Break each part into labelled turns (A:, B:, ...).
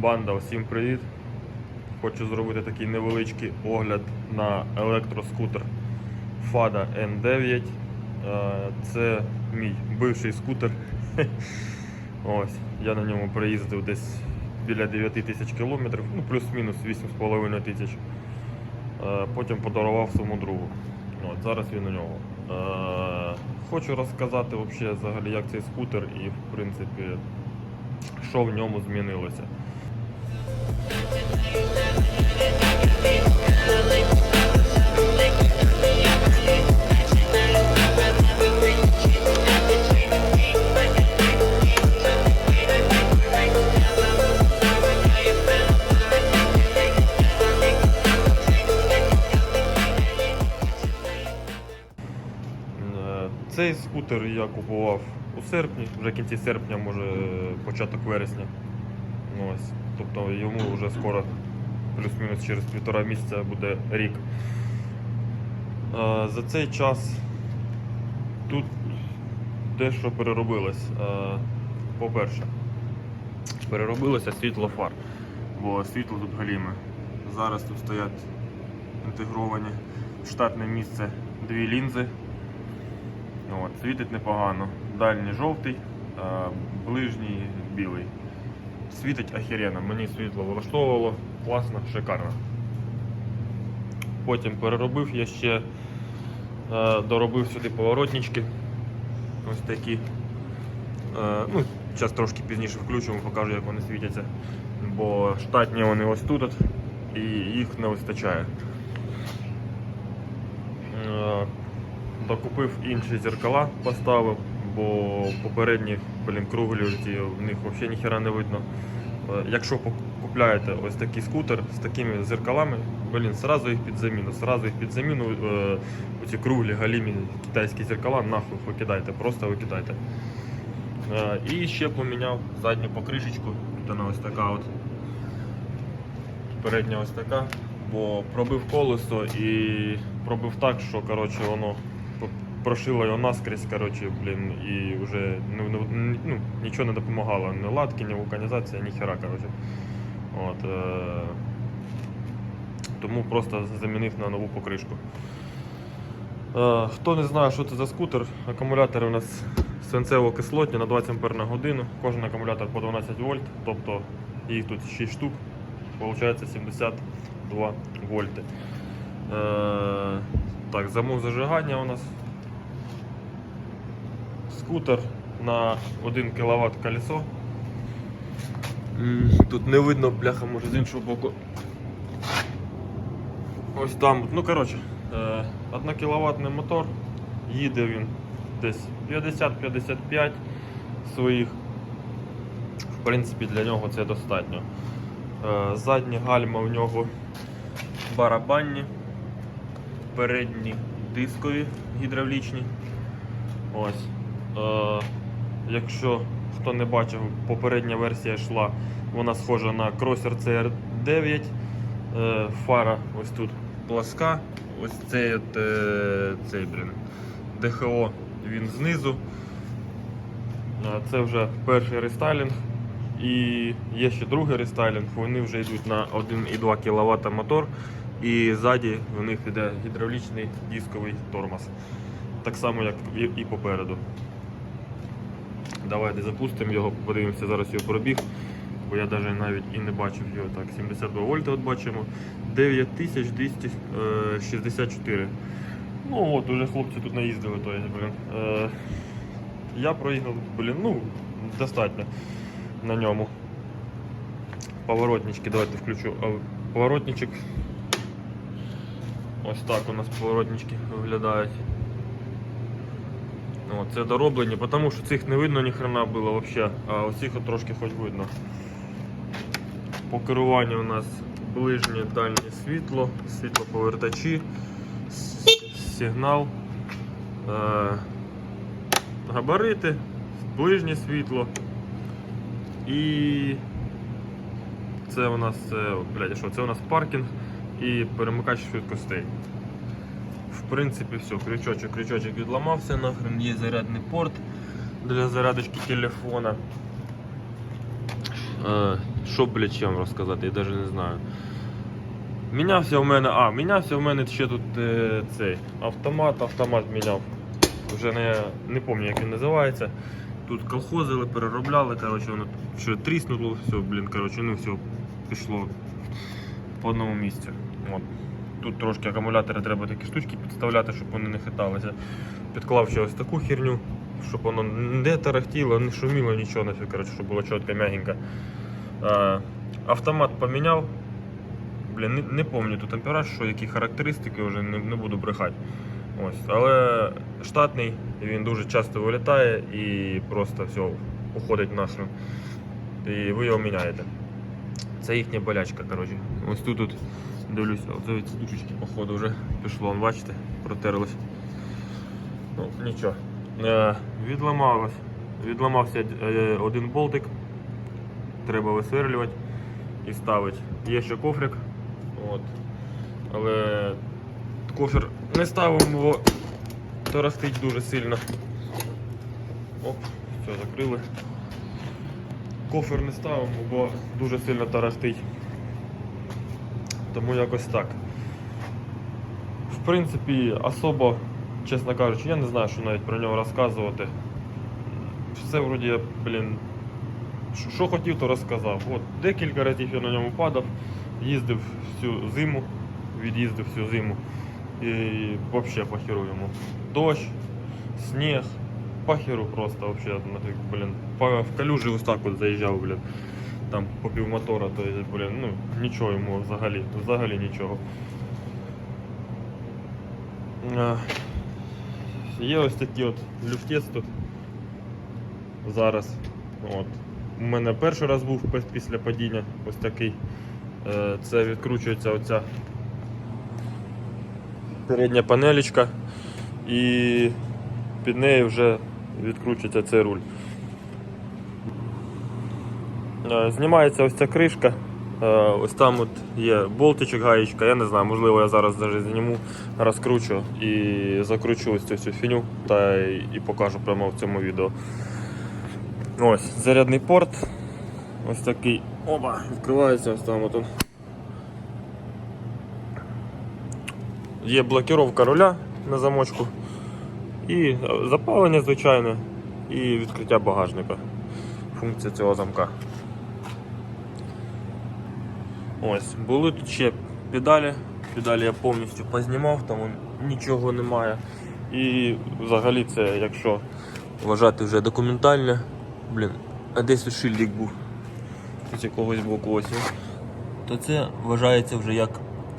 A: Банда, всім привіт! Хочу зробити такий невеличкий огляд на електроскутер FADA N9. Е, Це мій бивший скутер. Ось, я на ньому проїздив десь біля 9 тисяч кілометрів, ну плюс-мінус 8,5 тисяч. Е, Потім подарував своєму другу. От, зараз він у нього. Е, Хочу розказати взагалі, як цей скутер і в принципі що в ньому змінилося. Е, Цей скутер я купував у серпні, вже кінці серпня, може початок вересня. Ось. Тобто йому вже скоро, плюс-мінус через півтора місяця буде рік. Е, За цей час тут дещо переробилось. Е, По-перше, переробилося світло фар, бо світло тут галіме. Зараз тут стоять інтегровані в штатне місце дві лінзи. От, світить непогано. Дальній жовтий, ближній білий. Світить охеренно. Мені світло влаштовувало, класно, шикарно. Потім переробив я ще, е, доробив сюди поворотнички. Ось такі. Е, ну, Зараз трошки пізніше включимо, покажу, як вони світяться. Бо штатні вони ось тут і їх не вистачає. Е, Докупив інші зеркала, поставив, бо попередні блін, круглі в них взагалі ніхера не видно. Е, Якщо купляєте ось такий скутер з такими зеркалами, блін, сразу їх під заміну, сразу їх під заміну, е, оці круглі галімі китайські зеркала, нахуй викидайте, просто викидайте. Е, І ще поміняв задню покришечку, тут вона ось така от. Передня ось така, бо пробив колесо і пробив так, що коротше, воно п- прошило його наскрізь, коротше, блін, і вже ну, ну, ну, нічого не допомагало. Ні латки, ні вулканізація, ні хера, коротше. От, е- тому просто замінив на нову покришку. Е, хто не знає, що це за скутер, акумулятори у нас свинцево-кислотні на 20 ампер на годину. Кожен акумулятор по 12 вольт, тобто їх тут 6 штук, виходить 72 вольти. Е, так, замок зажигання у нас. Скутер на 1 кВт колесо. Тут не видно, бляха, може з іншого боку. Ось там, ну коротше, е, 1 кВт мотор, їде він десь 50-55 своїх. В принципі, для нього це достатньо. Е, Задні гальма у нього барабанні, передні дискові гідравлічні. Ось. Е, якщо хто не бачив, попередня версія йшла, вона схожа на Crosser CR9. Е, фара ось тут пласка. Ось цей, е, цей блін, ДХО він знизу. Це вже перший рестайлінг. І є ще другий рестайлінг, вони вже йдуть на 1,2 кВт мотор, і ззаді в них йде гідравлічний дисковий тормоз. Так само, як і попереду. Давайте запустимо його, подивимося зараз його пробіг, бо я навіть навіть і не бачив його. Так, 72 вольти от бачимо. 9264. Ну от, уже хлопці тут наїздили, то є, блін. Е, я проїхав, блін, ну, достатньо на ньому. Поворотнички, давайте включу. Поворотничок. Ось так у нас поворотнички виглядають. О, це дороблені, тому що цих не видно ні хрена було взагалі, а оцих трошки хоч видно. По керуванню у нас ближнє дальнє світло, світлоповертачі, сигнал, е, габарити, ближнє світло. І це у нас, е, блядь, що, це у нас паркінг і перемикач швидкостей. В принципі, все, крючочок, крючочок відламався, нахрен є зарядний порт для зарядочки телефона. Е, що, блядь, чим розказати, я навіть не знаю. Мінявся в мене. А, мінявся в мене ще тут е, цей автомат, автомат міняв. Вже не, не пам'ятаю, як він називається. Тут колхозили, переробляли, коротше, воно ще тріснуло, все, блін, коротше, ну все пішло по одному місці. От. Тут трошки акумулятори треба такі штучки підставляти, щоб вони не хиталися. Підклав ще ось таку херню, щоб воно не тарахтіло, не шуміло, нічого нафіг, коротше, щоб було чітко, м'ягенько. Автомат поміняв. Блін, не, не пам'ятаю тут ампераж, що які характеристики вже не, не буду брехати. Ось. Але штатний, він дуже часто вилітає і просто все уходить нашу. І ви його міняєте. Це їхня болячка, коротше. Ось тут, тут дивлюся, оце ці дужечки, походу, вже пішло, бачите, протерлось. Ну, нічого. Е, відламалось. Відламався е, один болтик. Треба висверлювати і ставити. Є ще кофрик. От. Але кофер не ставимо, бо тарахтить дуже сильно. Оп, все, закрили. Кофер не ставимо, бо дуже сильно тарахтить. Тому якось так. В принципі, особо, чесно кажучи, я не знаю, що навіть про нього розказувати. Все вроді, блін, що- хотів, то розказав. От, декілька разів я на ньому падав, їздив всю зиму, від'їздив всю зиму. І взагалі похеру йому. Дощ, сніг, похеру просто нафіг, блін. В калюжі ось так от заїжджав, блін. Там по півмотора, то блін, ну нічого йому взагалі, взагалі нічого. Є ось такий от люфтець тут зараз. От. У мене перший раз був після падіння ось такий. Е, Це відкручується оця передня панелечка і під нею вже відкручується цей руль. Е, Знімається ось ця кришка. Е, Ось там от є болтичок, гаєчка, я не знаю, можливо я зараз навіть зніму, розкручу і закручу ось цю всю фіню та і покажу прямо в цьому відео. Ось, зарядний порт. Ось такий. Оба, відкривається ось там от. Є блокировка руля на замочку. І е, запалення звичайне, і відкриття багажника. Функція цього замка. Ось, були тут ще педалі. Педалі я повністю познімав, там нічого немає. І взагалі це, якщо вважати вже документальне, блін, а десь шильдик був з якогось боку ось, то це вважається вже як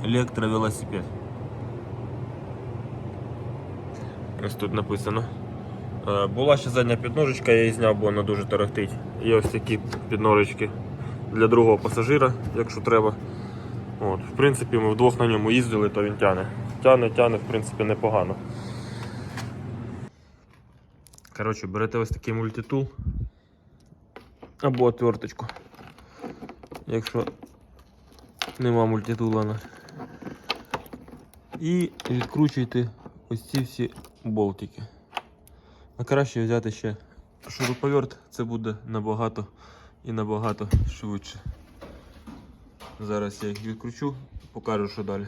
A: електровелосипед. Ось тут написано. Е, Була ще задня підножечка, я її зняв, бо вона дуже тарахтить. Є ось такі підножечки для другого пасажира, якщо треба. От, В принципі, ми вдвох на ньому їздили, то він тяне. Тяне, тяне, в принципі, непогано. Коротше, берете ось такий мультитул або отверточку. Якщо нема мультитула. І відкручуйте ось ці всі болтики. А краще взяти ще шуруповерт, це буде набагато і набагато швидше. Зараз я їх відкручу, покажу, що далі.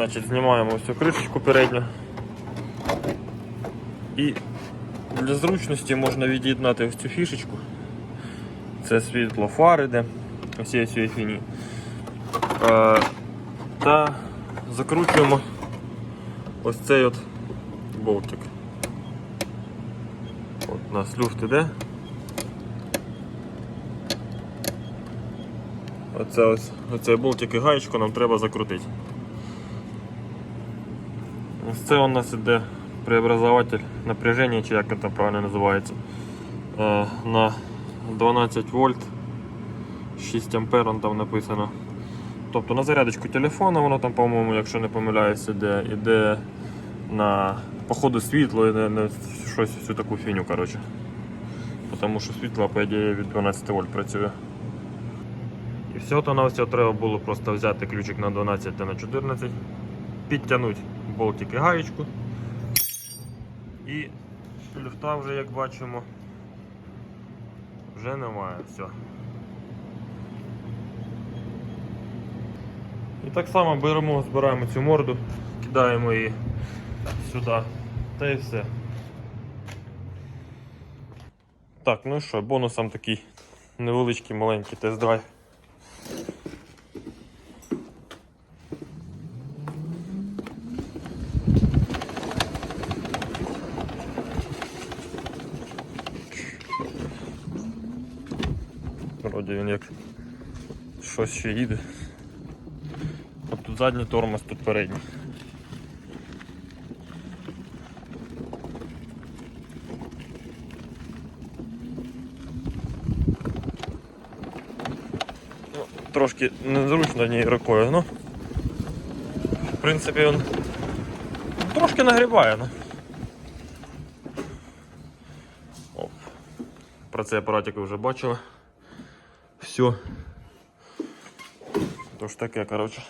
A: Значить, знімаємо ось цю кришечку передню. І для зручності можна від'єднати ось цю фішечку. Це світло фари, де усієї цієї фіні. Е, та закручуємо ось цей от болтик. От у нас люфт іде. Оце ось, оцей болтик і гаєчку нам треба закрутити. Це у нас іде преобразователь напряження, чи як це правильно називається. Е, на 12 вольт, 6 ампер он там написано. Тобто на зарядочку телефона воно там, по-моєму, якщо не помиляюсь, іде, іде на походу світло, іде на щось всю таку фіню, коротше. Тому що світло, по ідеї, від 12 вольт працює. І все то на все треба було просто взяти ключик на 12 та на 14, підтягнути болтик і гаєчку. І люфта вже, як бачимо, вже немає. Все. І так само беремо, збираємо цю морду, кидаємо її сюди. Та і все. Так, ну що, бонусом такий невеличкий маленький тест-драйв. Вроді він як щось ще їде. От тут задній тормоз, тут передній. Ну, трошки незручно однією рукою, ну. В принципі, він трошки нагрібає, ну. Про цей апаратик ви вже бачили. Все. Тож таке, коротше.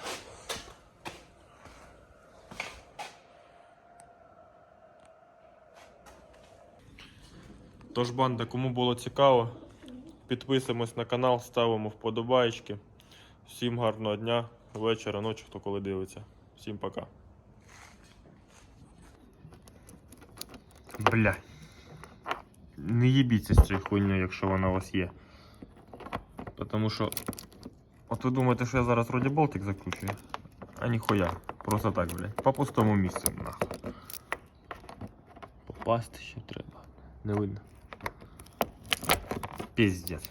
A: Тож, банда, кому було цікаво, підписуємось на канал, ставимо вподобаєчки. Всім гарного дня, вечора, ночі, хто коли дивиться. Всім пока. Бля. Не їбіться з цією хуйнею, якщо вона у вас є. Потому що. От ви думаєте, що я зараз вроді болтик закручую? А ніхуя. Просто так, блядь. По пустому місцю, нахуй. Попасти ще треба. Не видно. Піздець.